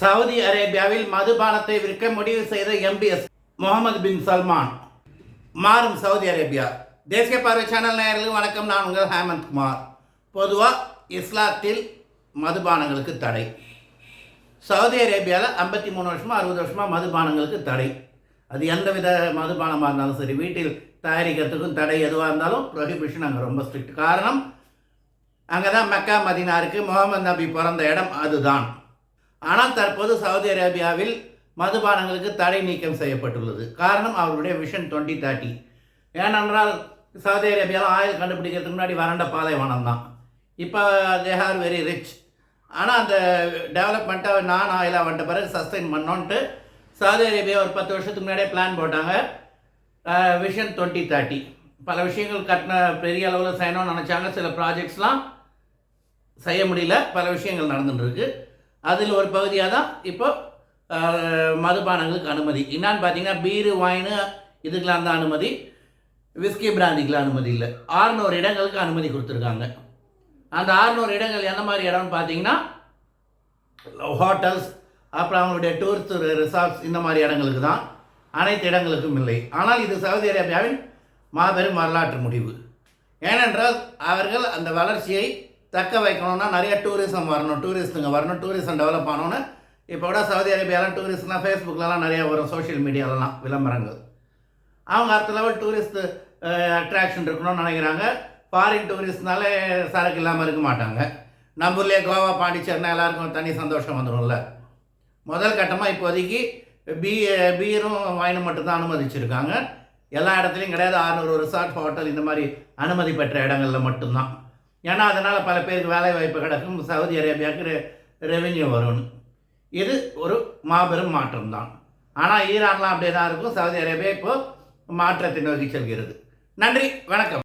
Saudi அரேபியாவில் மதுபானத்தை விற்க முடிவு செய்த எம்பிஎஸ் முகமது பின் சல்மான். மாறும் சவுதி அரேபியா. தேசிய பார்வை சேனல் நேயர்களுக்கு வணக்கம். நான் உங்கள் ஹேமந்த் குமார். பொதுவாக இஸ்லாத்தில் மதுபானங்களுக்கு தடை. சவுதி அரேபியாவில் ஐம்பத்தி மூணு வருஷமா அறுபது வருஷமா மதுபானங்களுக்கு தடை. அது எந்த வித மதுபானமாக இருந்தாலும் சரி வீட்டில் தயாரிக்கிறதுக்கும் தடை எதுவாக இருந்தாலும் ப்ரொஹிபிஷன் அங்கே ரொம்ப ஸ்ட்ரிக்ட் காரணம் அங்கே தான் மக்கா மதினா இருக்குது முகமது நபி பிறந்த இடம் அதுதான். ஆனால் தற்போது சவுதி அரேபியாவில் மதுபானங்களுக்கு தடை நீக்கம் செய்யப்பட்டுள்ளது. காரணம் அவர்களுடைய விஷன் டுவெண்ட்டி தேர்ட்டி ஏனென்றால் சவுதி அரேபியாவில் ஆயில் கண்டுபிடிக்கிறதுக்கு முன்னாடி வறண்ட பாலைவனம் தான் இப்போ தே ஆர் வெரி ரிச் ஆனால் அந்த டெவலப்மெண்ட்டை நான் ஆயிலாக வந்துட்ட பிறகு சஸ்டைன் பண்ணோன்ட்டு சவுதி அரேபியா ஒரு பத்து வருஷத்துக்கு முன்னாடியே பிளான் போட்டாங்க. விஷன் டுவெண்ட்டி தேர்ட்டி பல விஷயங்கள் கட்டின பெரிய அளவில் செய்யணும்னு நினச்சாங்க. சில ப்ராஜெக்ட்ஸ்லாம் செய்ய முடியல. பல விஷயங்கள் நடந்துட்டுருக்கு அதில் ஒரு பகுதியாக தான் இப்போ மதுபானங்களுக்கு அனுமதி. என்னான்னு பார்த்தீங்கன்னா பீரு வாயின் இதுக்கெலாம் தான் அனுமதி. விஸ்கி பிராந்திக்கெலாம் அனுமதி இல்லை. ஆறுநூறு இடங்களுக்கு அனுமதி கொடுத்துருக்காங்க. அந்த ஆறுநூறு இடங்கள் எந்த மாதிரி இடம்னு பார்த்தீங்கன்னா ஹோட்டல்ஸ் அப்புறம் அவங்களுடைய டூரிஸ்ட் ரிசார்ட்ஸ் இந்த மாதிரி இடங்களுக்கு தான். அனைத்து இடங்களுக்கும் இல்லை. ஆனால் இது சவுதி அரேபியாவின் மாபெரும் வரலாற்று முடிவு. ஏனென்றால் அவர்கள் அந்த வளர்ச்சியை தக்க வைக்கணும்னா நிறைய டூரிசம் வரணும். டூரிஸ்ட்டுங்க வரணும். டூரிசம் டெவலப் ஆனோன்னு இப்போ கூட சவுதி அரேபியாலாம் டூரிஸ்ட்லாம் ஃபேஸ்புக்லலாம் நிறைய வரும் சோஷியல் மீடியாலலாம் விளம்பரங்கள். அவங்க அடுத்த லெவல் டூரிஸ்ட்டு அட்ராக்ஷன் இருக்கணும்னு நினைக்கிறாங்க. ஃபாரின் டூரிஸ்ட்னாலே சரக்கு இல்லாமல் இருக்க மாட்டாங்க. நம்ம ஊர்லேயே கோவா பாண்டிச்சேரினா எல்லாருக்கும் தனி சந்தோஷம் வந்துடும்ல. முதல் கட்டமாக இப்போதைக்கு பீ பீரும் வாயினும் மட்டும்தான் அனுமதிச்சிருக்காங்க. எல்லா இடத்துலையும் கிடையாது. ஆறுநூறு ரிசார்ட் ஹோட்டல் இந்த மாதிரி அனுமதி பெற்ற இடங்களில் மட்டும்தான். ஏன்னா அதனால் பல பேருக்கு வேலை வாய்ப்பு கிடக்கும். சவுதி அரேபியாவுக்கு ரெ ரெவென்யூ வரும்னு. இது ஒரு மாபெரும் மாற்றம் தான் ஆனால் ஈரான்லாம் அப்படியே தான் இருக்கும். சவுதி அரேபியா இப்போது மாற்றத்தை நோக்கி செல்கிறது. நன்றி வணக்கம்.